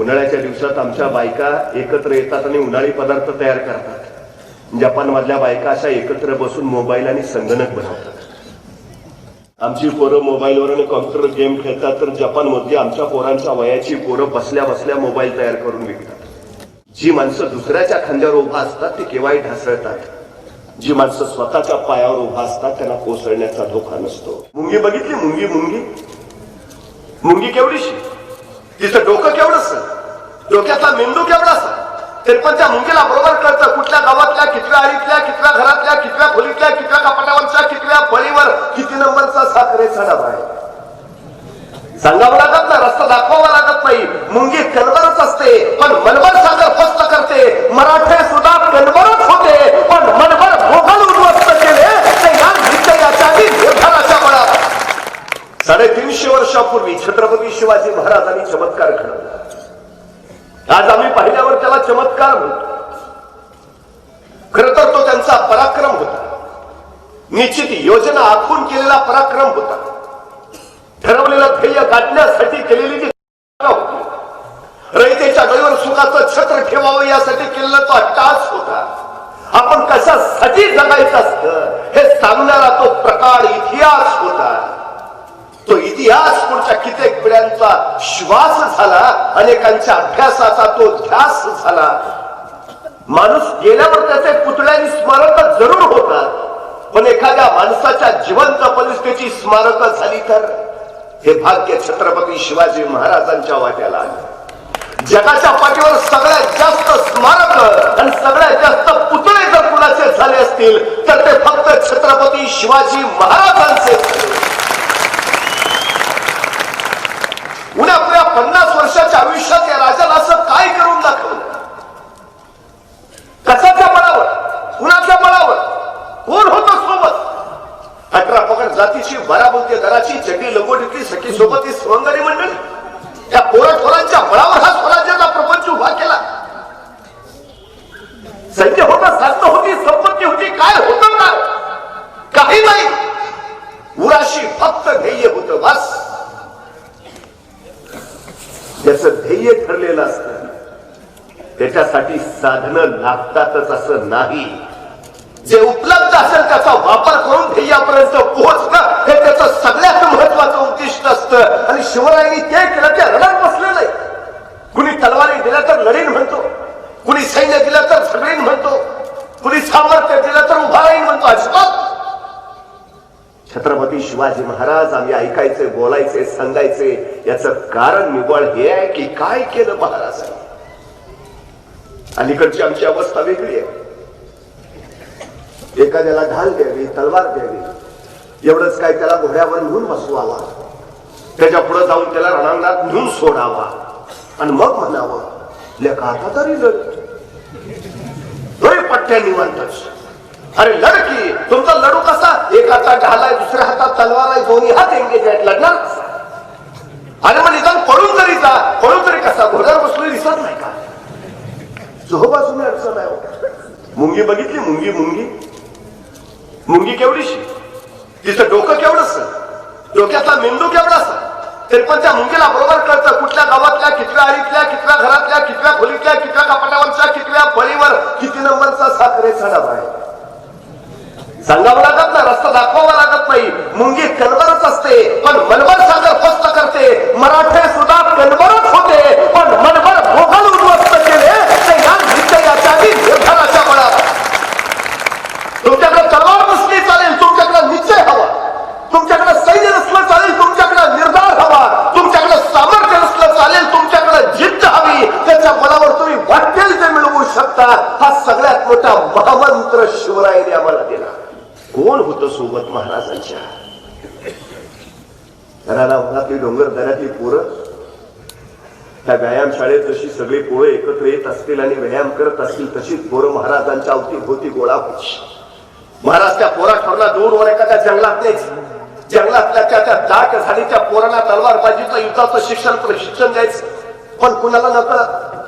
उन्हाळ्याच्या दिवसात आमच्या बायका एकत्र येतात आणि उन्हाळी पदार्थ तयार करतात. जपानमधल्या बायका अशा एकत्र बसून मोबाईल आणि संगणक बनवतात. आमची पोरं मोबाईलवर आणि कॉम्प्युटर गेम खेळतात तर जपानमध्ये आमच्या पोरांच्या वयाची पोरं बसल्या बसल्या मोबाईल तयार करून विकतात. जी माणसं दुसऱ्याच्या खांद्यावर उभा असतात ती केव्हाही ढासळतात. जी माणसं स्वतःच्या पायावर उभा असतात त्यांना कोसळण्याचा धोका नसतो. मुंगी बघितली? मुंगी मुंगी. मुंगी केवढीशी? तिचं डोकं केवढंच डोक्यातला मेंदू केवढाच तरी पण त्या मुंगीला बरोबर कळतं कुठल्या गावातल्या कितव्या आळीतल्या कितव्या घरातल्या कितव्या खोलीतल्या कितव्या कपाटावरच्या कितव्या फळीवर किती नंबरचा साखरेचा डबा आहे? सांगावं लागत ना रस्ता दाखवावा लागत नाही. मुंगी कणबरच असते पण मनभर सागर फस्त करते. मराठे सुद्धा कणबरच होते पण मनभर मोगल साडेतीनशे वर्षापूर्वी छत्रपती शिवाजी महाराजांनी चमत्कार घडवला. आज आम्ही पाहिल्यावर त्याला चमत्कार म्हणतो. खर तर तो त्यांचा पराक्रम होता. निश्चित योजना आखून केलेला पराक्रम होता. ठरवलेलं ध्येय गाठण्यासाठी केलेली जी होती रयतेच्या गळीवर सुखाचं छत्र ठेवावं यासाठी केलेला तो अट्टास होता. आपण कशासाठी जगायचं असतं हे सांगणारा तो प्रकार इतिहास होता. तो इतिहास पुढच्या कित्येक पिढ्यांचा श्वास झाला अनेकांच्या अभ्यासाचा तो ध्यास झाला. माणूस गेल्यावर त्याचे पुतळ्यांनी स्मारक जरूर होतात पण एखाद्या माणसाच्या जिवंत परिस्थितीची स्मारक झाली तर? हे भाग्य छत्रपती शिवाजी महाराजांच्या वाट्याला आले. जगाच्या पाठीवर सगळ्यात जास्त स्मारक आणि सगळ्यात जास्त पुतळे जर कुणाचे झाले असतील तर ते फक्त छत्रपती शिवाजी महाराज झाले. उद्या पुऱ्या पन्नास वर्षाच्या आयुष्यात या राजाला असं काय करून दाखवलं कशाच्या बळावर कुणाच्या बळावर कोण होतं सोबत अठरा पकड जातीची बाराबुलते दराची चड्डी की सोबत ही सवंगरी मंडळी त्या पोराठोरांच्या बळावर हा स्वराज्याचा प्रपंच उभा केला. सैन्य होता साधनं होती संपत्ती होती काय होत काय काही नाही. उराशी फक्त ध्येय होत बस. त्याच ध्येय ठरलेलं असत त्याच्यासाठी साधनं लागतातच असं नाही जे उपलब्ध असेल त्याचा वापर करून ध्येयापर्यंत पोहोचणं हे त्याचं सगळ्यात महत्वाचं उद्दिष्ट असतं आणि शिवरायांनी ते केलं ते रडात बसलेलं आहे कुणी तलवारी दिल्या तर लढीन म्हणतो कुणी सैन्य दिलं तर झगडीन म्हणतो कुणी सामर्थ्य दिलं तर उभा राहीन म्हणतो अजिबात. छत्रपती शिवाजी महाराज आम्ही ऐकायचे बोलायचे सांगायचे याचं कारण निव्वळ हे आहे की काय केलं महाराजांनी? अलीकडची आमची अवस्था वेगळी आहे. एखाद्याला ढाल द्यावी तलवार द्यावी एवढंच काय त्याला घोड्यावर नेऊन बसवावा. त्याच्या पुढे जाऊन त्याला रणांगणात नेऊन सोडावा. आणि मग म्हणावं लेखा आता तरी लढ पट्ट्या निवंतच. अरे लडकी तुमचा लढू कसा? एक हातात ढालाय दुसऱ्या हातात तलवार आहे दोन्ही हात एंगेज आहेत लढणार अरे आणि मग निदान पळून तरी जा पळून तरी कसा? घोड्यावर बसलो दिसत नाही का? चोहोबाजूने अडचण आहे हो. मुंगी बघितली मुंगी मुंगी. मुंगी केवढीशी? तिचं डोकं केवढंच डोक्यातला मेंदू केवढासा सरपंचा पण त्या मुंगीला बरोबर कळतं. कुठल्या गावातल्या कितव्या आळीतल्या कितव्या घरातल्या कितव्या खोलीतल्या कितव्या कपाटावरच्या कितव्या फळीवर किती नंबरचा साखरेचा डबा आहे? सांगावं लागत ना रस्ता दाखवावा लागत नाही. मुंगी कणबरच असते पण मनभर सागर फस्त करते. मराठे सुद्धा कणबरच होते पण मनभर मोगल उद्ध्वस्त केले. ते या निश्चयाच्या आणि निर्धाराच्या बळावर तुमच्याकडे तलवार नसली चालेल तुमच्याकडे निश्चय हवा. तुमच्याकडे सैन्य नसलं चालेल तुमच्याकडे निर्धार हवा तुमच्याकडे सामर्थ्य नसलं चालेल तुमच्याकडे जिद्द हवी त्याच्या तुम्ही वाटेल ते मिळवू शकता. हा सगळ्यात मोठा महामंत्र शिवरायाने आम्हाला दिला. कोण होतं सोबत महाराजांच्या? घराला डोंगर दऱ्यातली पोरं. त्या व्यायाम शाळेत जशी सगळी पोळं एकत्र येत असतील आणि व्यायाम करत असतील तशीच पोरं महाराजांच्या अवतीभोवती गोळा होती. महाराज त्या पोरा ठरला दूरवर एखाद्या जंगलात जंगलातल्या त्या त्या दाट झाडीच्या पोरांना तलवारबाजीचं युद्धाचं शिक्षण प्रशिक्षण द्यायचं. पण कुणाला न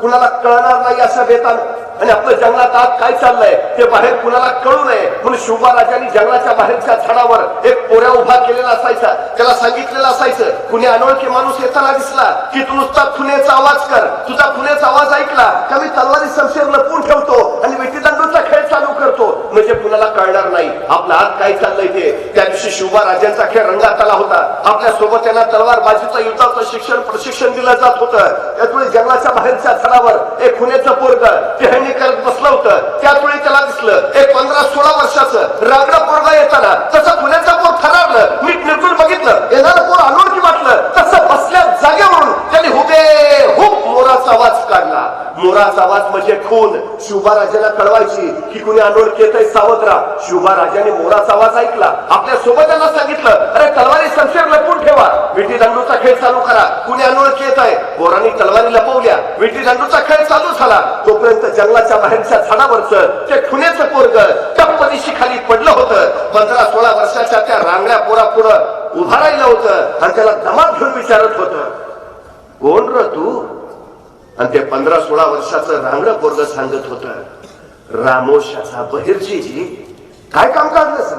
कुणाला कळणार नाही असं बेतान आणि आपलं जंगलात आत काय चाललंय ते बाहेर कुणाला कळू नये. म्हणून शुभा राजांनी जंगलाच्या बाहेरच्या झाडावर एक पोऱ्या उभा केलेला असायचा. त्याला सांगितलेलं असायचं कुणी अनोळखी माणूस येताना दिसला की तू नुसता खुनेचा आवाज कर. तुझा खुनेचा आवाज ऐकला का मी तलवारी संशय लपवून ठेवतो आणि विटीदंडूचा म्हणजे कुणाला कळणार नाही. आपला आत काय चाललंय ते? त्या दिवशी शिवबा राजांचा खेळ रंगात आला होता. आपल्यासोबत त्यांना तलवार बाजूचा युद्धाचं शिक्षण प्रशिक्षण दिलं जात होतं. त्यामुळे जंगलाच्या बाहेरच्या झाडावर एक खुण्याचं पोरग टेहणी करत बसलं होतं. त्यामुळे त्याला दिसलं एक पंधरा सोळा वर्षाचं रागडा पोरगा येताना तसं खुन्याचा पोर थरारलं. नीट निर्गुण बघितलं. येणारं पोर अनोळखी वाटलं. तसं बसल्या जागेवरून त्यांनी हुबे हुब मोराचा आवाज म्हणजे खून. शिवबा राजाला कळवायची. की कुणी अनोळख येत सावध राहा शिवबा राजाने मोराचा आवाज ऐकला. आपल्यासोबत सांगितलं अरे तलवारी संशय लपून ठेवा. विटी दंडूचा खेळ चालू करा. कुणी अनोळख येत आहे मोरांनी तलवारी लपवल्या. विटी दंडूचा खेळ चालू झाला. तोपर्यंत जंगलाच्या बाहेरच्या झाडावरचं ते खुण्याचं पोरग टप्प खाली पडलं होतं. पंधरा सोळा वर्षाच्या त्या रांगड्या पोरा पुढं उभा राहिलं होतं आणि त्याला धमाल घेऊन विचारत होतं कोण र तू? आणि ते पंधरा सोळा वर्षाचं रांगड पोरग सांगत होत रामोशाचा बहिर्जीजी काय काम काढलं सर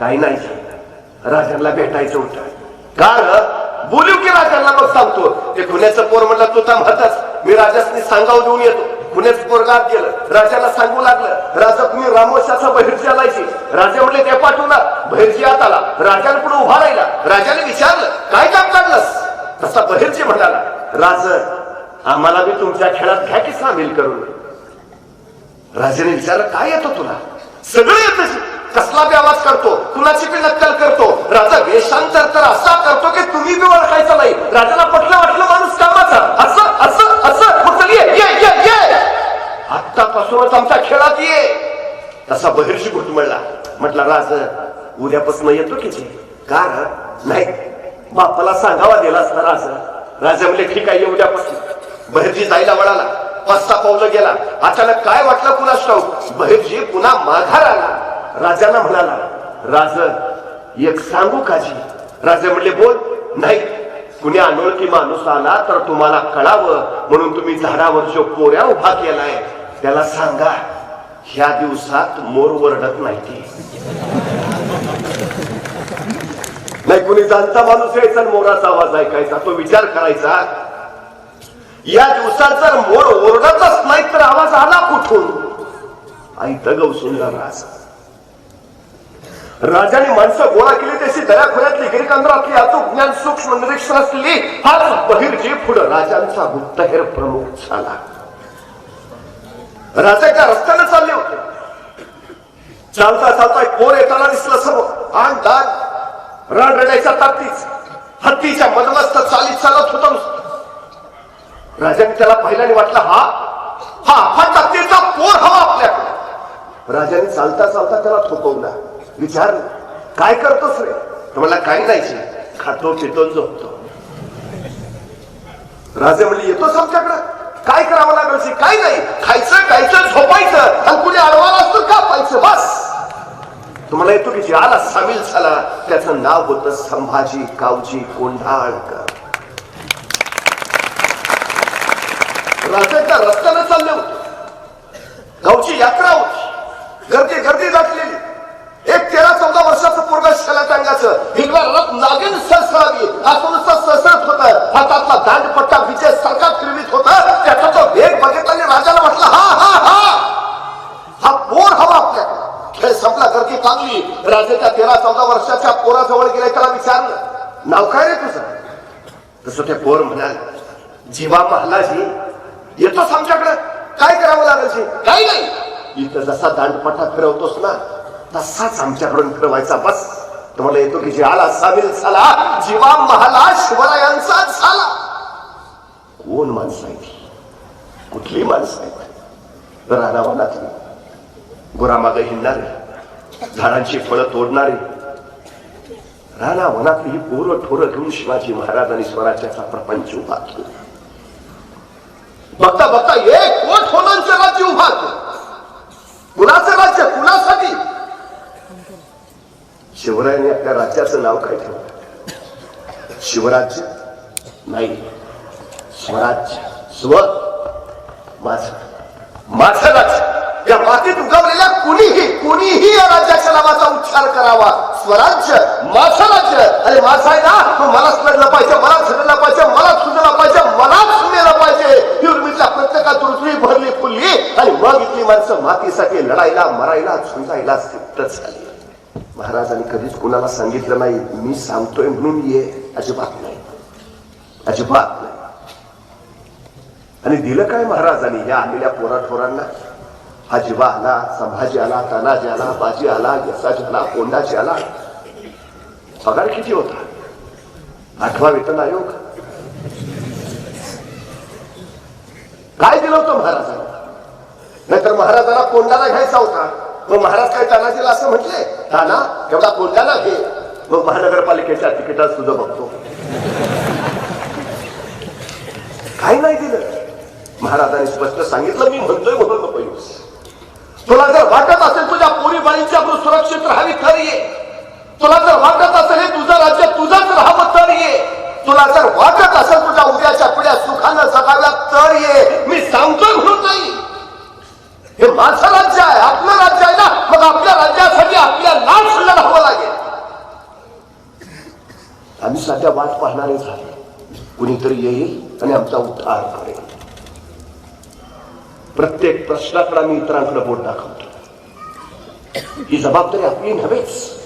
काही नाही राजांना भेटायचं होतं. कारण बोलू की राजांना मग सांगतो. ते खुन्याचं पोर म्हणलं तू थांब हतच मी राजासनी सांगाव देऊन येतो. पुण्याच पोरगात गेलं. राजाला सांगू लागलं राजा तुम्ही रामोशाचा बहिर्जी आलायची राजा म्हटले ते ना. बहिर्जी आत आला. राजाने पुढे उभा राहिला. राजाने विचारलं काय काम काढलंस तसा बहिर्जी म्हणाला राज आम्हाला बी तुमच्या खेळात घ्या की सामील करून. राजाने विचारलं काय येतं तुला? सगळं येत कसला बी आवाज करतो कुणाची बी नक्कल करतो. राजा वेशांतर तर असा करतो की तुम्ही बी ओळखायचं नाही. राजाला पटलं वाटलं माणूस कामाचा. असं असं असं. मग ये ये ये ये. आत्तापासूनच आमच्या खेळात ये. तसा बहिर्षी घुटमळला म्हटला राज उद्यापासून येतो की कारण नाही बापाला सांगावा दिला असता राज. राजा म्हणजे ठीक आहे उद्यापासून. बहिर्जी जायला वळाला पाच सहा पावलं गेला. अचानक काय वाटलं कुणास ठाऊक बहिर्जी पुन्हा माघार आला. राजाला म्हणाला राज एक सांगू काजी राजा म्हणले बोल. नाही. कुणी अनोळखी माणूस आला तर तुम्हाला कळावं. म्हणून तुम्ही झाडावर जो पोऱ्या उभा केलाय त्याला सांगा. ह्या दिवसात मोर वरडत नाही ते नाही कुणी जाणता माणूस यायचा मोराचा आवाज ऐकायचा? तो विचार करायचा. या दिवसात जर मोर ओरडतच नाही तर आवाज आला कुठून? आई दगव सुंदर राज. राजाने माणसं गोळा केली तशी दयाखोऱ्यातली गिरिकांद्रातली अचूक ज्ञान सूक्ष्म निरीक्षण असलेली हाच बहिर्जी पुढे राजांचा गुप्तहेर प्रमुख झाला. राजा रस्त्याने चालले होते. चालता चालता एक पोर येताना दिसला सर्व आण दान रण रडायच्या हत्तीच्या मदमस्त चालीत चालत होता नुसतं. राजाने त्याला पहिल्याने वाटलं हा हा हा ताकदीचा पोर हवा आपल्याकडे. राजाने चालता चालता त्याला थोपवला. विचार काय करतोस रे? तुम्हाला काय काही नाही खातो पितो झोपतो. राजे म्हणजे येतोस आमच्याकडं? काय करावं लागेल काय नाही. खायचं खायचं झोपायचं. आणि कुणी अडवाला असतो का? पाहायचं बस. तुम्हाला येतो की ज्याला सामील झाला. त्याचं नाव होतं संभाजी कावजी कोंढाळकर. राजाच्या रस्त्यानं चालले होते. गावची यात्रा होती. गर्दी गर्दी दाटलेली एक तेरा चौदा वर्षाचं पोरगा शेला टांगाचं हिरवा रथ नागिन सळसळावी. आतून सळसळत होत. हातातला दांडपट्टा विजय सरकार फिरवीत होता. त्याचा तो वेग बघितल्याने राजाला म्हटलं हा हा हा. हा पोर हवा आपल्याकडे. खेळ संपला गर्दी चांगली राजाच्या तेरा चौदा वर्षाच्या पोराजवळ गेले त्याला विचारलं नाव काय रे तुझं? तसं ते पोर म्हणाल जीवा महालाजी येतोस आमच्याकडे काय करावं लागेल काही नाही. इथं जसा दांडपट्टा फिरवतोस ना तसाच आमच्याकडून फिरवायचा बस. तुम्हाला येतो की जे आला सामील झाला. जीवा महाला शिवरायांचा झाला. कोण माणसं आहे कुठली माणसं आहेत? रानावनातली. गुरामाग हिंडणारे. झाडांची फळं तोडणारे. राणा वनातली ही पोरं ठोरं घेऊन शिवाजी महाराजांनी स्वराज्याचा प्रपंच उभा केला. बघता बघता एक कोट होलांचं राज्य उभा कुणाचं राज्य? कुणासाठी? शिवरायांनी आपल्या राज्याचं नाव काय ठेवलं? शिवराज्य? नाही. स्वराज्य. स्व? माझ. माझं राज्य. कुणीही कुणीही या राज्याच्या नावाचा उच्चार करावा. स्वराज्य माझं राज्य अरे माझा आहे ना मग मलाच लढलं पाहिजे मला झडलं पाहिजे मलाच सुजलं पाहिजे मलाच मेलं पाहिजे. ही उर्मीतल्या भरली फुलली आणि मग इथली माणसं मातीसाठी लढायला मरायला झुंजायला सिद्ध झाली. महाराजांनी कधीच कुणाला सांगितलं नाही मी सांगतोय म्हणून ये. अजिबात नाही. अजिबात नाही. आणि दिलं काय महाराजांनी या आलेल्या पोराठोरांना? हा जीवा आला संभाजी आला तानाजी आला बाजी आला यसाजी आला कोंडाजी आला. पगार किती होता? आठवा वेतन आयोग. काय दिलं होतं महाराजांना? नाहीतर महाराजांना कोंडाला घ्यायचा होता. मग महाराज काय तानाजीला असं म्हटले? ताना एवढा कोंडाला घे. मग महानगरपालिकेच्या तिकिटात तुझं बघतो. काय नाही दिलं. महाराजांनी स्पष्ट सांगितलं मी म्हणतोय म्हणून नको तुला जर वाटत असेल तुझ्या पोरी बाळींची आपण सुरक्षित राहावी तर ये. तुला जर वाटत असेल हे तुझं राज्य तुझंच राहावं तर ये. तुला जर वाटत असेल तुझ्या उद्याच्या पिढ्या सुखानं जगाव्या तर ये. मी सांगतोय म्हणून नाही. हे माझं राज्य आहे आपलं राज्य आहे ना मग आपल्या राज्यासाठी आपल्या आपल्यालाच लढावं लागेल. आम्ही सध्या वाट पाहणारे झाले. कुणीतरी येईल आणि आमचा उद्धार करेल. प्रत्येक प्रश्नाकडे आम्ही इतरांकडे बोट दाखवतो. ही जबाबदारी आपली नव्हेच.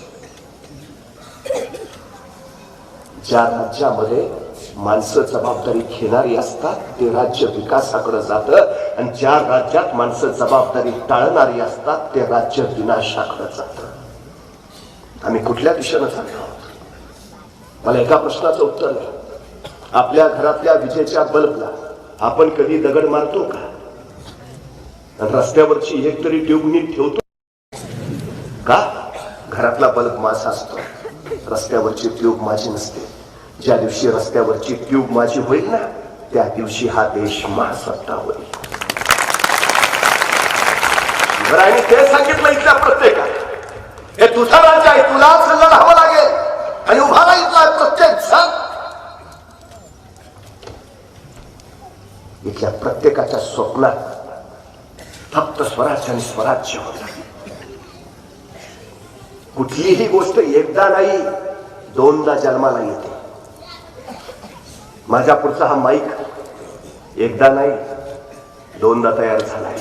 ज्या राज्यामध्ये माणसं जबाबदारी घेणारी असतात ते राज्य विकासाकडे जातं आणि ज्या राज्यात माणसं जबाबदारी टाळणारी असतात ते राज्य विनाशाकडे जातं. आम्ही कुठल्या दिशेनं चाललो आहोत? मला एका प्रश्नाचं उत्तर नाही आपल्या घरातल्या विजेच्या बल्बला आपण कधी दगड मारतो का? रस्त्यावरची एक तरी ट्यूब नीट ठेवतो. का? घरातला बल्ब माझा असतो. रस्त्यावरची ट्यूब माझी नसते. ज्या दिवशी रस्त्यावरची ट्यूब माझी होईल ना त्या दिवशी हा देश महासत्ता होईल. आणि ते सांगितलं इथल्या प्रत्येकाला हे तुझा राज्य आहे तुलाच लढावं लागेल. आणि उभा राहिला प्रत्येक जण. इथल्या प्रत्येकाच्या स्वप्नात फक्त स्वराज्य आणि स्वराज्य होता. कुठलीही गोष्ट एकदा नाही दोनदा जन्माला येते. माझ्या पुढचा हा माईक एकदा नाही दोनदा तयार झालाय.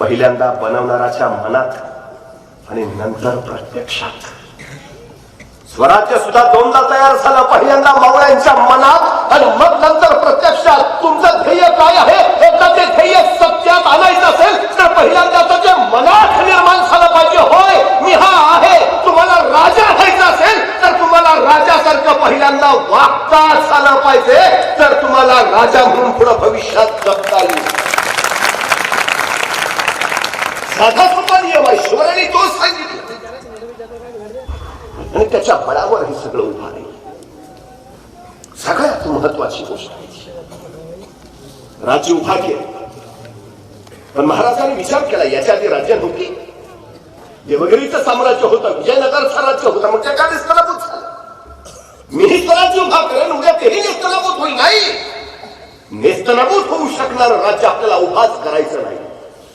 पहिल्यांदा बनवणाराच्या मनात आणि नंतर प्रत्यक्षात. स्वराज्य सुद्धा दोनदा तयार झालं. पहिल्यांदा मावळ्यांच्या मनात आणि मग नंतर प्रत्यक्षात तुमचं ध्येय काय आहे? एकदा ते ध्येय सत्यात आणायचं असेल तर पहिल्यांदा त्याच्या मनात निर्माण झालं पाहिजे. होय मी हा आहे. तुम्हाला राजा व्हायचं असेल तर तुम्हाला राजासारखं पहिल्यांदा वागता झालं पाहिजे. तर तुम्हाला राजा म्हणून पुढे भविष्यात जगता येईल. साधा सोपा नियम आहे. शिवरायांनी तोच सांगितलं. आणि त्याच्या बळावर हे सगळं उभा राहील सगळ्यात महत्वाची गोष्ट आहे राज्य उभा केलं पण महाराजांनी विचार केला याच्या आधी राज्य नव्हती. देवगिरीचं साम्राज्य होतं विजयनगरचं राज्य होतं मग त्या काय निस्तनाभूत झालं. मीही स्वराज्य उभा करेन उद्या तेही नेस्तनाभूत होईल नाही. नेस्तनाभूत होऊ शकणार राज्य आपल्याला उभाच करायचं नाही.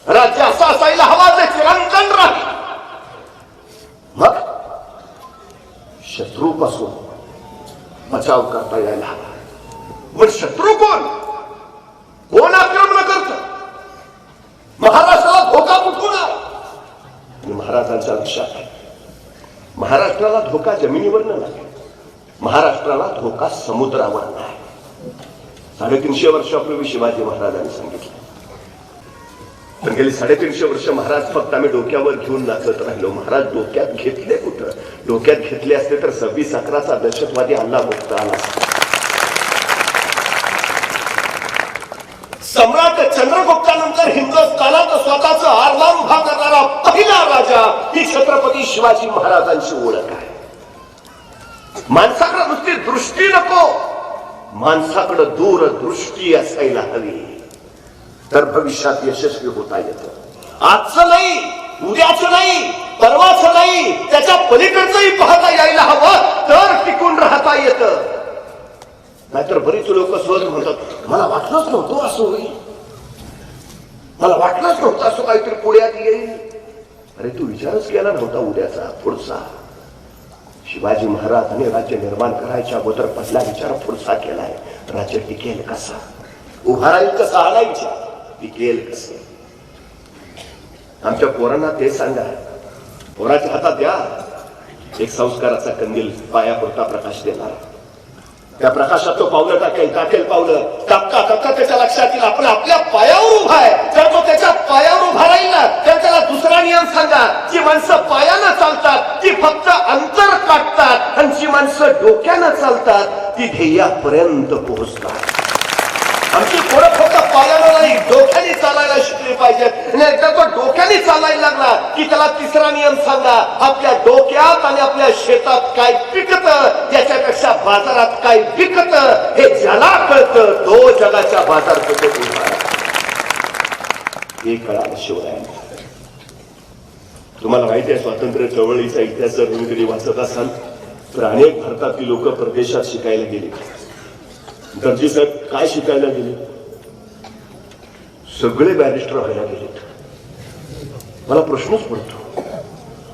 राज्य असं असायला हवा जे चिरंतन राहील. मग शत्रूपासून बचाव करता यायला हवा. पण शत्रू कोण कोण आक्रमण करत? महाराष्ट्राला धोका कुठून महाराजांच्या लक्षात आहे. महाराष्ट्राला धोका जमिनीवर नाही महाराष्ट्राला धोका समुद्रावर नाही साडेतीनशे वर्षापूर्वी शिवाजी महाराजांनी सांगितलं. पण गेली साडेतीनशे वर्ष महाराज फक्त आम्ही डोक्यावर घेऊन नाचत राहिलो. महाराज डोक्यात घेतले कुठं? डोक्यात घेतले असते तर सव्वीस अकराचा दहशतवादी हल्ला मुक्त आला. सम्राट चंद्रगुप्तानंतर हिंदुस्थानात स्वतःच आरलांभा करणारा पहिला राजा ही छत्रपती शिवाजी महाराजांची ओळख आहे. माणसाकडे नुसती दृष्टी नको. माणसाकडे दूरदृष्टी असायला हवी. तर भविष्यात यशस्वी होता येतं. आजचं नाही उद्याचं नाही परवाचं नाही त्याच्या पलीकडचंही पाहता यायला हवं तर टिकून राहता येतं. नाहीतर बरीच लोक सहज म्हणतात मला वाटलंच नव्हतं असं होईल. मला वाटलंच नव्हतं असं काहीतरी पुण्यात येईल. अरे तू विचारच केला नव्हता उद्याचा पुढचा. शिवाजी महाराजांनी राज्य निर्माण करायच्या अगोदर पहिला विचार पुढचा केलाय. राज्य टिकेल कसा? उभा राहील कसा आला विचार टिकेल कसं आमच्या पोरांना ते सांगा. पोराच्या हातात द्या. एक संस्काराचा कंदील पायापुरता प्रकाश देणार. त्या प्रकाशात तो पावलं टाकेल टाकेल पावलं. टाकता टाकता त्याच्या लक्षात येईल. आपण आपल्या पायावर उभा आहे. तर तो त्याच्या पायावर उभा राहील ना तर त्याला दुसरा नियम सांगा. जी माणसं पायानं चालतात ती फक्त अंतर काढतात आणि जी माणसं डोक्यानं चालतात ती ध्येयापर्यंत पोहोचतात. आमची पोरं फक्त पायाला नाही डोक्याने चालायला शिकली पाहिजेत. आणि एकदा तो डोक्याने चालायला लागला की त्याला तिसरा नियम सांगा. आपल्या डोक्यात आणि आपल्या शेतात काय पिकत याच्यापेक्षा बाजारात काय विकत हे ज्याला कळतं तो जगाच्या बाजारपेठेत उभा हे कळालं शिवरायांना. तुम्हाला माहिती आहे स्वातंत्र्य चळवळीचा इतिहास जर तुम्ही कधी वाचत असाल तर अनेक भारतातील लोक परदेशात शिकायला गेले. दर्जी साहेब काय शिकायला गेले? सगळे बॅरिस्टर व्हायला गेलेत. मला प्रश्नच पडतो.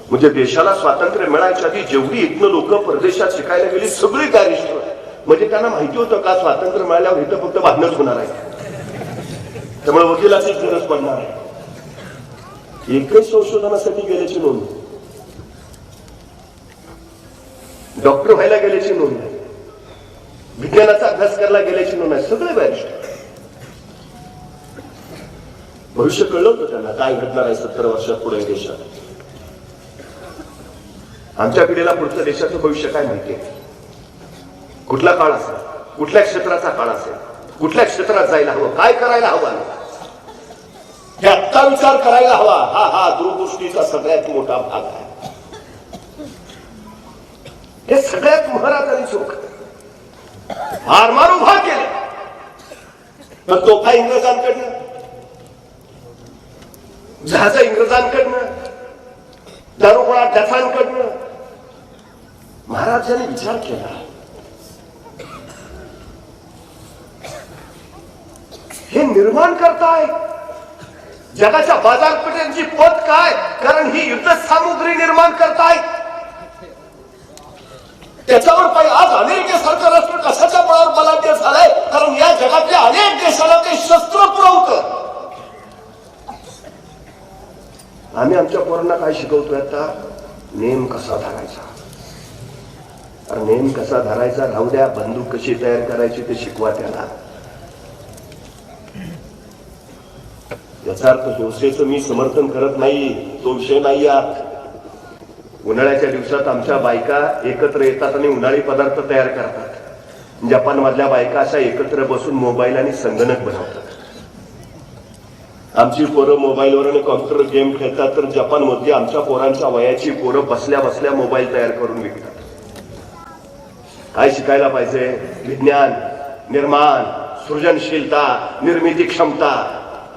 म्हणजे देशाला स्वातंत्र्य मिळायच्या आधी जेवढी इथनं लोक परदेशात शिकायला गेली सगळी बॅरिस्टर. म्हणजे त्यांना माहिती होतं का स्वातंत्र्य मिळाल्यावर इथं फक्त बांधणंच होणार आहे. त्यामुळे वकिलाचीच गरज पडणार. आहे एकच संशोधनासाठी गेल्याची नोंद. डॉक्टर व्हायला गेल्याची नोंद. आहे विज्ञानाचा अभ्यास करायला गेल्याची नोंद आहे. सगळे बॅरिस्टर. भविष्य कळलं होतं त्यांना. काय घडणार आहे सत्तर वर्षात पुढे देशात? आमच्या पिढीला पुढचं देशाचं भविष्य काय माहिती आहे? कुठला काळ असेल? कुठल्या क्षेत्राचा काळ असेल? कुठल्या क्षेत्रात जायला हवं? काय करायला हवं? हे आत्ता विचार करायला हवा. हा हा दूरदृष्टीचा सगळ्यात मोठा भाग आहे. हे सगळ्यात महाराजांनी चूक आरमार उभा केले तर काय इंग्रजांकडनं? जहाज इंग्रजांकडनं? दारुगोळा डफांकडनं महाराजांनी विचार केला. हे निर्माण करताय. जगाच्या बाजारपेठेची पत काय? कारण ही युद्ध सामुग्री निर्माण करताय. त्याच्यावर पाहिजे आज अमेरिकेसारखं राष्ट्र कशाच्या बळावर बलाढ्य झालंय कारण या जगातल्या अनेक देशाला ते शस्त्र पुरवतं आम्ही आमच्या पोरांना काय शिकवतोय आता नेम कसा धरायचा. अरे नेम कसा धरायचा राहू द्या बंदूक कशी तयार करायची ते शिकवा त्याला. याचा अर्थ हिंसेचं मी समर्थन करत नाही तो विषय नाही यात. उन्हाळ्याच्या दिवसात आमच्या बायका एकत्र येतात आणि उन्हाळी पदार्थ तयार करतात. जपान मधल्या बायका अशा एकत्र बसून मोबाईल आणि संगणक बनवतात. आमची पोरं मोबाईलवर आणि कॉम्प्युटर गेम खेळतात तर जपानमध्ये आमच्या पोरांच्या वयाची पोरं बसल्या बसल्या मोबाईल तयार करून विकतात. काय शिकायला पाहिजे? विज्ञान निर्माण सृजनशीलता निर्मिती क्षमता.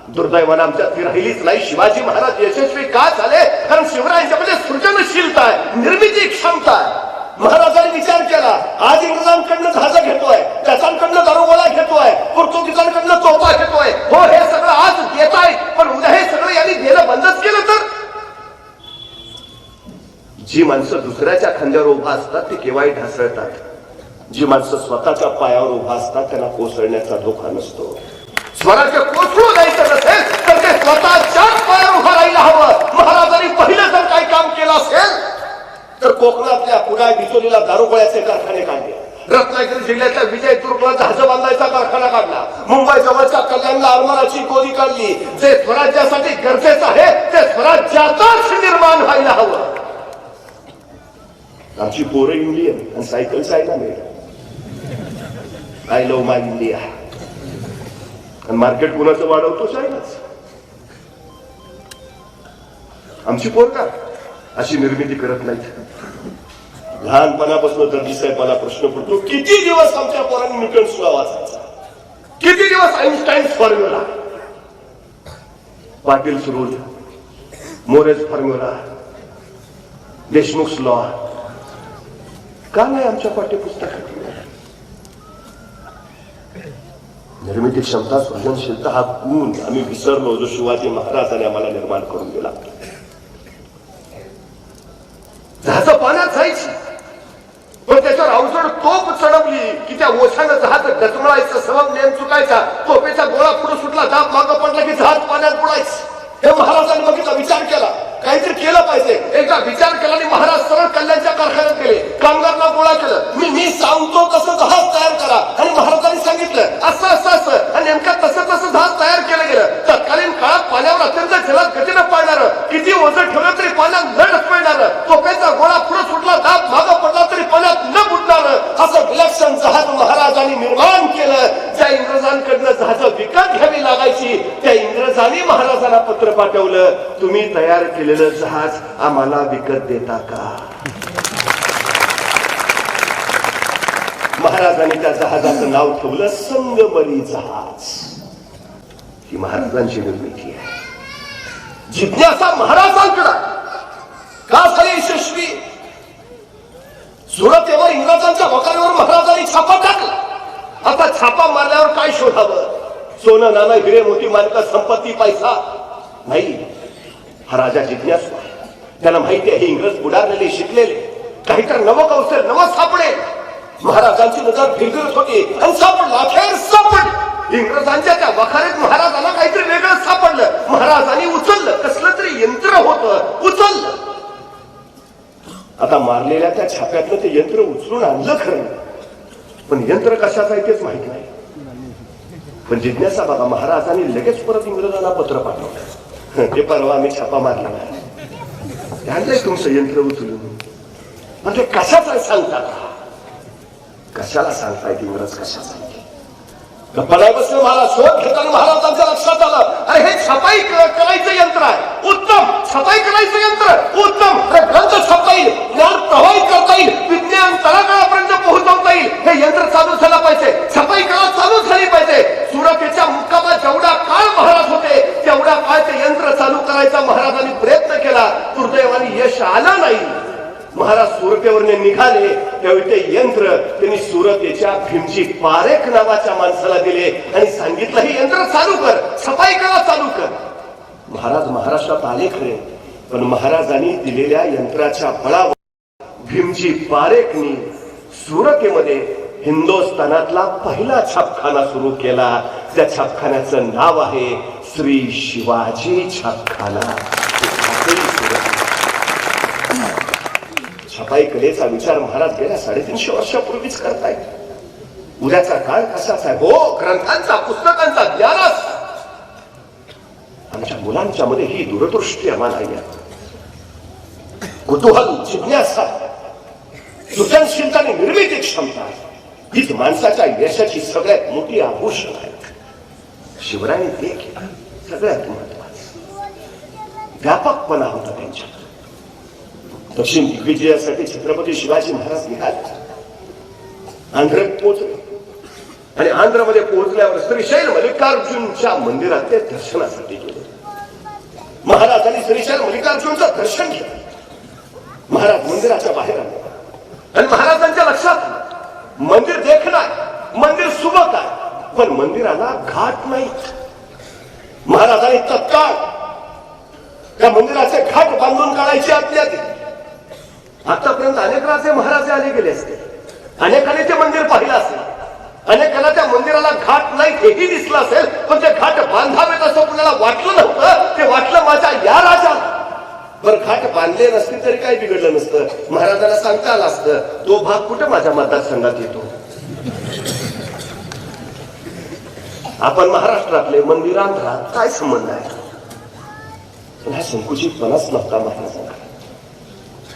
दुर्दैवानं आमच्यात ती राहिलीच नाही. शिवाजी महाराज यशस्वी का झाले? कारण शिवरायांच्यामध्ये सृजनशीलता आहे निर्मिती क्षमता आहे. महाराजांनी विचार केला आज इंग्रजांकडनं जहाज घेतोय त्याच्याकडनं दारुगोळा घेतोय पोर्तुगीजांकडनं चोपा घेतोय. हो हे सगळं आज घेत आहे पण उद्या हे सगळं यांनी देणं बंदच केलं तर जी माणसं दुसऱ्याच्या खांद्यावर उभा असतात ती केव्हाही ढासळतात. जी माणसं स्वतःच्या पायावर उभा असतात त्यांना कोसळण्याचा धोका नसतो. स्वराज्य कोसळू द्यायचं नसेल तर ते स्वतःच्या पायावर उभं राहायला हवं. महाराजांनी पहिलं जर काही काम केलं असेल तर कोकणातल्या पुण्या बिचोलीला दारुगोळ्याचे कारखाने काढले. रत्नागिरी जिल्ह्यातल्या विजयदुर्गला जहाज बांधायचा कारखाना काढला. मुंबई जवळच्या कल्याणला आरमाराची गोदी काढली. जे स्वराज्यासाठी गरजेचं आहे ते स्वराज्यातच निर्माण व्हायला हवं. आमची पोरं इंडियन आणि सायकल चायना मिळेल आय लव्ह माय इंडिया आणि मार्केट कुणाचं वाढवतो चायनाच आमची पोरकार अशी निर्मिती करत नाहीत लहानपणापासून दर्जी साहेब मला प्रश्न पडतो किती दिवस आमच्या पोरांनी न्यूटन सुद्धा वाचायचा किती दिवस आईन्स्टाईन फॉर्म्युला पाटील सुरूल मोरेज फॉर्म्युला देशमुख लॉ का नाही आमच्या पाठ्यपुस्तकात? निर्मिती क्षमता सृजनशीलता हा गुण आम्ही विसरलो जो शिवाजी महाराजांनी आम्हाला निर्माण करून दिला. जहाज पाण्यात जायची. पण त्याच्यावर अवजड तोप चढवली की त्या ओशानं जहाज गजमळायचं सवम नेम चुकायचा तोपेचा गोळा पुढे सुटला दाब मागं पडला की जहाज पाण्यात बुडायचं. हे महाराजांनी बघितला विचार केला. काहीतरी केलं पाहिजे. एकदा विचार केला आणि महाराज सरळ कल्याणच्या कारखान्यात गेले. कामगारांना गोळा केलं. मी मी सांगतो तसं जहाज तयार करा. आणि महाराजांनी सांगितलं असं असं असं. आणि नेमका तसं तसं जहाज तयार केलं गेलं. तत्कालीन काळात पाण्यावर अत्यंत जलद गतीनं पाळणार किती ओझं ठेवलं तरी पाण्यात न ढकलणार तोपेचा गोळा पुढे सुटला दाब मागं पडला तरी पाण्यात न बुडणार असं विलक्षण जहाज महाराजांनी निर्माण केलं. ज्या इंग्रजांकडनं जहाज विकत घ्यावी लागायची साली महाराजाला महाराजांना पत्र पाठवलं. तुम्ही तयार केलेलं जहाज आम्हाला विकत देता का? महाराजांनी त्या जहाजाचं नाव ठेवलं संगमरी जहाज. ही महाराजांची निर्मिती आहे. जिज्ञासा महाराजांकडे. का झाली यशस्वी? सुरत तेव्हा इंग्रजांच्या वकालीवर महाराजांनी छापा टाकला. आता छापा मारल्यावर काय शोधावं? सोनं नाणं हिरे मोती मानका संपत्ती पैसा. नाही हा राजा जिज्ञास त्याला माहिती आहे इंग्रज बुडारलेले शिकलेले. काहीतरी नवं कौशल नवं सापडे. महाराजांची नजर फिरगत होती. आणि सापडला अखेर इंग्रजांच्या त्या वखारीत महाराजांना काहीतरी वेगळं सापडलं. महाराजांनी उचललं. कसलं तरी यंत्र होतं. उचललं. आता मारलेल्या त्या छाप्यातलं ते यंत्र उचलून आणलं खरं. पण यंत्र कशाचं आहे तेच माहीत नाही. पण जिज्ञासा बाबा महाराजांनी लगेच परत इंग्रजांना पत्र पाठवलं. ते परवा आम्ही छापा मारला त्यांचं तुमचं यंत्र उचलून. म्हणजे कशाचा सांगता कशाला सांगतायत इंग्रज कशाचा? बसलं मला शोध घेताना महाराजांच्या लक्षात आलं. अरे हे छपाई करायचं यंत्र आहे. उत्तम छपाई करायचं यंत्र उत्तम अरे ग्रंथ छापता येईल ज्ञान प्रवाहित करता येईल. विज्ञान तळागाळापर्यंत पोहोचवता येईल. हे यंत्र चालू झालं पाहिजे. छपाई कला चालू झाली पाहिजे. सुरतेच्या मुक्कामात जेवढा काळ महाराज होते तेवढा काळ ते यंत्र चालू करायचा महाराज प्रयत्न केला दुर्दैवाने यश आलं नाही महाराज सुरतेवरने निघाले त्यावेळी ते यंत्र त्यांनी सुरतेच्या भीमजी पारेख नावाच्या माणसाला दिले आणि सांगितलं हे यंत्र चालू कर सफाई करा चालू कर. महाराज महाराष्ट्रात आले खरे पण महाराजांनी दिलेल्या यंत्राच्या बळावर भीमजी पारेखनी सुरतेमध्ये हिंदुस्थानातला पहिला छापखाना सुरू केला. त्या छापखान्याचं नाव आहे श्री शिवाजी छापखाना ते साखळी सुरत. छपाई कलेचा विचार महाराज गेल्या साडेतीनशे वर्षापूर्वीच करताय उद्याचा काळ कसाच आहे हो ग्रंथांचा पुस्तकांचा ज्ञानच. आमच्या मुलांच्या मध्ये ही दूरदृष्टी आम्हाला आहे. कुतूहल जिज्ञासा सृजनशीलता आणि निर्मिती क्षमता हीच माणसाच्या यशाची सगळ्यात मोठी आभूषण आहे. शिवरायांनी ते केलं. सगळ्यात महत्वाचं. व्यापकपणा होता त्यांच्या दक्षिण दिग्विजयासाठी छत्रपती शिवाजी महाराज निघाले आंध्रात पोहोचले. आणि आंध्रमध्ये पोहोचल्यावर श्रीशैल मल्लिकार्जुनच्या मंदिरात ते दर्शनासाठी गेले. महाराजांनी श्रीशैल मल्लिकार्जुनचं दर्शन घेतलं महाराज मंदिराच्या बाहेर आले. आणि महाराजांच्या लक्षात मंदिर देखणार मंदिर सुबक आहे पण मंदिराला घाट नाही. महाराजांनी तत्काळ त्या मंदिराचे घाट बांधून काढायची आज्ञा दिली आतापर्यंत अनेक राजे महाराजे आले गेले असते. अनेकांनी ते मंदिर पाहिलं असेल अनेकांना त्या मंदिराला घाट नाही हेही दिसलं असेल पण ते घाट बांधावेत असं कुणाला वाटलं नव्हतं. ते वाटलं माझ्या या राजाला बर घाट बांधले नसते तरी काही बिघडलं नसतं. महाराजांना सांगता आलं असतं तो भाग कुठं माझ्या मतदारसंघात येतो? आपण महाराष्ट्रातले मंदिरांत काय संबंध आहे? पण हा संकुचितपणाच नव्हता महाराजांना.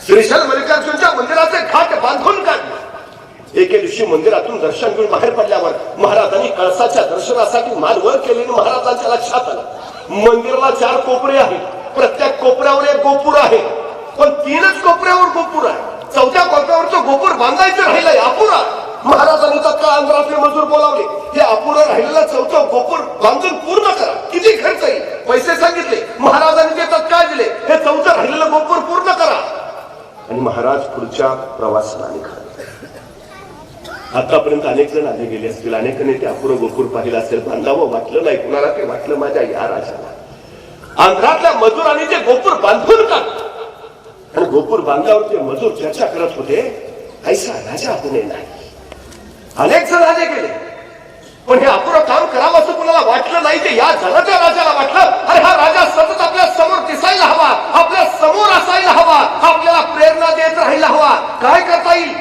श्रीशल मल्लिकार्जुनच्या मंदिराचे घाट बांधून काढले. एके दिवशी मंदिरातून दर्शन घेऊन बाहेर पडल्यावर महाराजांनी कळसाच्या दर्शनासाठी माल वर केलेली महाराजांच्या लक्षात आलं. मंदिराला चार कोपरे आहेत. प्रत्येक कोपऱ्यावर एक गोपूर आहे. पण तीनच कोपऱ्यावर गोपूर आहे. चौथ्या कोपऱ्यावरचं गोपूर बांधायचं राहिलंय अपुरा महाराजांनी तत्काळ आंध्रातले मजूर बोलावले. हे अपुरं राहिलेलं चौथं गोपूर बांधून पूर्ण करा. किती खर्च येईल? पैसे सांगितले. महाराजांनी ते तत्काळ दिले. हे चौथं राहिलेलं गोपूर पूर्ण करा. आणि महाराज पुढच्या प्रवासाला निघाले आतापर्यंत अनेक जण आले गेले असतील. अनेकांनी ते अपुरं गोपूर पाहिलं असेल. बांधावं वाटलं नाही कुणाला ते वाटलं माझ्या या राजाला. आंध्रातल्या मजुराने ते गोपूर बांधून का? आणि गोपूर बांधल्यावर ते मजूर चर्चा करत होते. ऐसा राजा होणे नाही. अनेक जण आले गेले. पण हे अपुरं काम करावं असं कुणाला वाटलं नाही ते या जगाच्या राजाला वाटलं. अरे हा राजा सतत आपल्यासमोर दिसायला हवा. आपल्यासमोर असायला हवा. आपल्याला प्रेरणा देत राहायला हवा. काय करता येईल?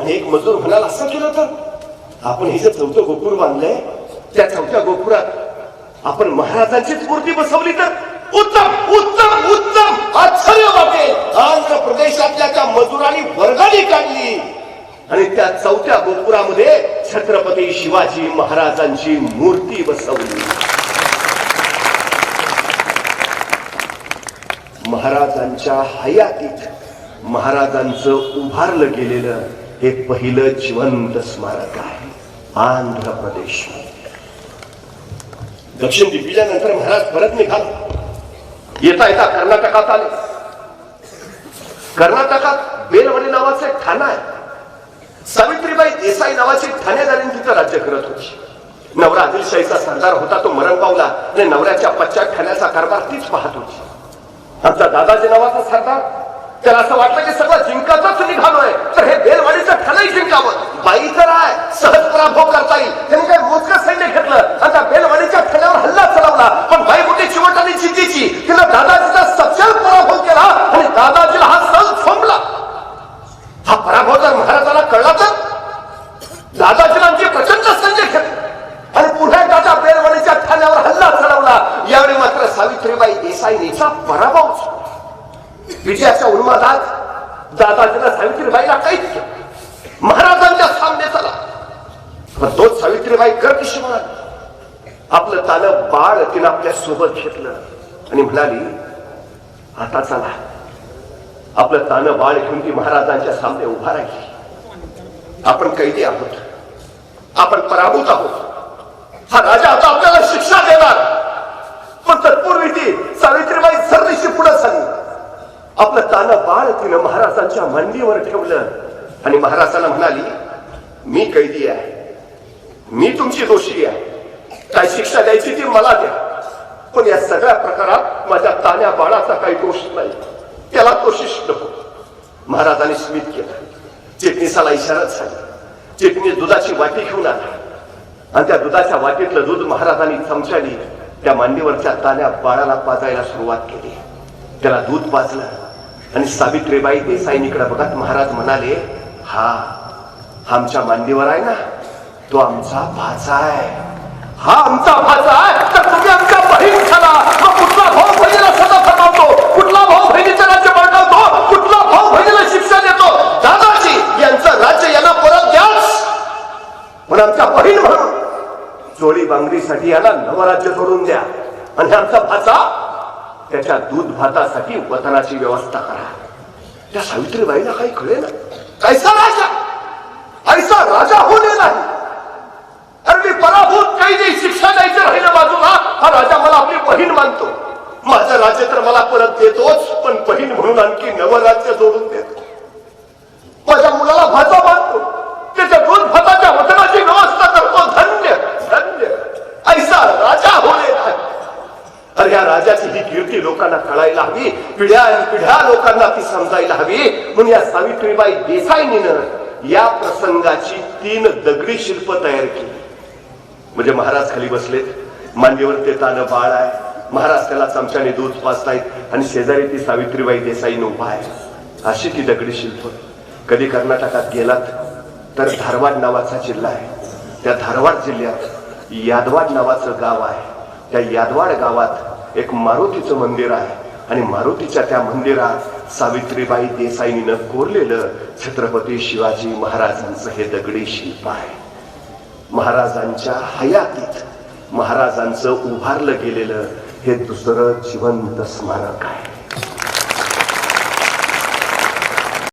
आणि एक मजूर म्हणाला असं केलं तर आपण हे जे चौथं गोपूर बांधलंय त्या चौथ्या गोपुरात आपण महाराजांचीच मूर्ती बसवली तर उत्तम उत्तम उत्तम आश्चर्य वाटेल. आंध्र प्रदेशातल्या त्या मजुरांनी वर्गाने काढली. आणि त्या चौथ्या गोपुरामध्ये छत्रपती शिवाजी महाराजांची मूर्ती बसवली. महाराजांच्या हयातीत महाराजांचं उभारलं गेलेलं हे पहिलं जिवंत स्मारक आहे आंध्र प्रदेश. दक्षिण दिल्लीनंतर महाराज परत निघाला. येता येता कर्नाटकात आले. कर्नाटकात बेलवडी नावाचं एक ठाणं आहे. सावित्रीबाई देसाई नावाची ठाणेदारीने तिथं राज्य करत होती. नवरा आदिलशाहीचा सरदार होता तो मरण पावला आणि नवऱ्याच्या पश्चात ठाण्याचा कारभार तीच पाहत होती. आमचा दादाजी नावाचा सरदार त्याला असं वाटलं की सगळं जिंकतच निघालोय. तर हे बेलवाडीचं ठाणंही जिंकावं. बाई तर आहे सहज पराभव करता येईल. त्यांनी काय मोजकं सैन्य घेतलं? आणि त्या बेलवाडीच्या ठाण्यावर हल्ला चढवला. पण बाई मोठी आणि चिंतीची तिनं दादाजीचा सचल पराभव केला आणि दादाजीला हा सल सोमला हा पराभव जर महाराजाला कळला तर? दादाजीला प्रचंड संजय घेतलं आणि पुन्हा एकदा त्या ठाण्यावर हल्ला चढवला. यावेळी मात्र सावित्रीबाई देसाईचा पराभव विजयाच्या उन्मादात दादाजीला सावित्रीबाईला काहीच महाराजांच्या सामने चला. पण तोच सावित्रीबाई गर्दिशी म्हणाली आपलं तालं बाळ तिनं आपल्यासोबत घेतलं. आणि म्हणाली आता चला. आपलं तानं बाळ घेऊन ती महाराजांच्या सामने उभा राहिली. आपण कैदी आहोत. आपण पराभूत आहोत. हा राजा आता आपल्याला शिक्षा देणार. पण तत्पूर्वी ती सावित्रीबाई सरदेशी पुढे झाली. आपलं तानं बाळ तिनं महाराजांच्या मांडीवर ठेवलं. आणि महाराजांना म्हणाली मी कैदी आहे. मी तुमची दोषी आहे. काय शिक्षा द्यायची ती मला द्या. पण या सगळ्या प्रकारात माझ्या तान्या बाळाचा काही दोष नाही. त्याला दोषीश नको. महाराजांनी स्मित केला. चिटणीसाला इशारा झाली. चिटणीस दुधाची वाटी घेऊन आला. आणि त्या दुधाच्या वाटीतलं दूध महाराजांनी चमच्यानी त्या मांडीवरच्या ताण्या बाळाला पाजायला सुरुवात केली. त्याला दूध पाजलं. आणि सावित्रीबाई देसाईनीकडे बघत महाराज म्हणाले हा हा आमच्या मांडीवर आहे ना तो आमचा भाचा आहे. हा आमचा भाचा आहे? तर तुम्ही आमच्या बहीण झाला. मग कुठला भाऊ बहिणीला सदा फरमावतो कुठला भाऊ बहिणीचं राज्य बळकावतो कुठला भाऊ बहिणीला शिक्षा देतो दादाजी यांचं राज्य यांना परत द्याच पण आमचा बहीण म्हणून. जोळी बांगडीसाठी याला नवराज्य सोडून द्या. आणि आमचा भाचा त्याच्या दूध भातासाठी वतनाची व्यवस्था करा. त्या सावित्रीबाईला काही कळे ना कैसा राजा ऐसा राजा होणे नाही. अरे मी पराभूत काही नाही शिक्षा द्यायचं राहिलं बाजूला हा राजा मला आपली बहीण मानतो. माझं राज्य तर मला परत देतोच पण बहीण म्हणून आणखी नवराज्य जोडून देतो. माझ्या मुलाला भाचा मानतो. त्याच्या दोन भाताच्या वतनाची व्यवस्था करतो. धन्य धन्य. ऐसा राजा होणे अरे या राजाची ही कीर्ती लोकांना कळायला हवी. पिढ्या पिढ्या लोकांना ती समजायला हवी. म्हणून या सावित्रीबाई देसाईनीनं या प्रसंगाची तीन दगडी शिल्प तयार केली. म्हणजे महाराज खाली बसलेत. मांडीवर ते तानं बाळ आहे. महाराज त्याला चमच्याने दूध पाचतायत आणि शेजारी ती सावित्रीबाई देसाईनं उभा आहे. अशी ती दगडी शिल्प. कधी कर्नाटकात गेलात तर धारवाड नावाचा जिल्हा आहे. त्या धारवाड जिल्ह्यात यादवाड नावाचं गाव आहे. त्या यादवाड गावात एक मारुतीचं मंदिर आहे. आणि मारुतीच्या त्या मंदिरात सावित्रीबाई देसाईनीनं कोरलेलं छत्रपती शिवाजी महाराजांचं हे दगडी शिल्प आहे. महाराजांच्या हयातीत महाराजांचं उभारलं गेलेलं हे दुसरं जिवंत स्मारक आहे.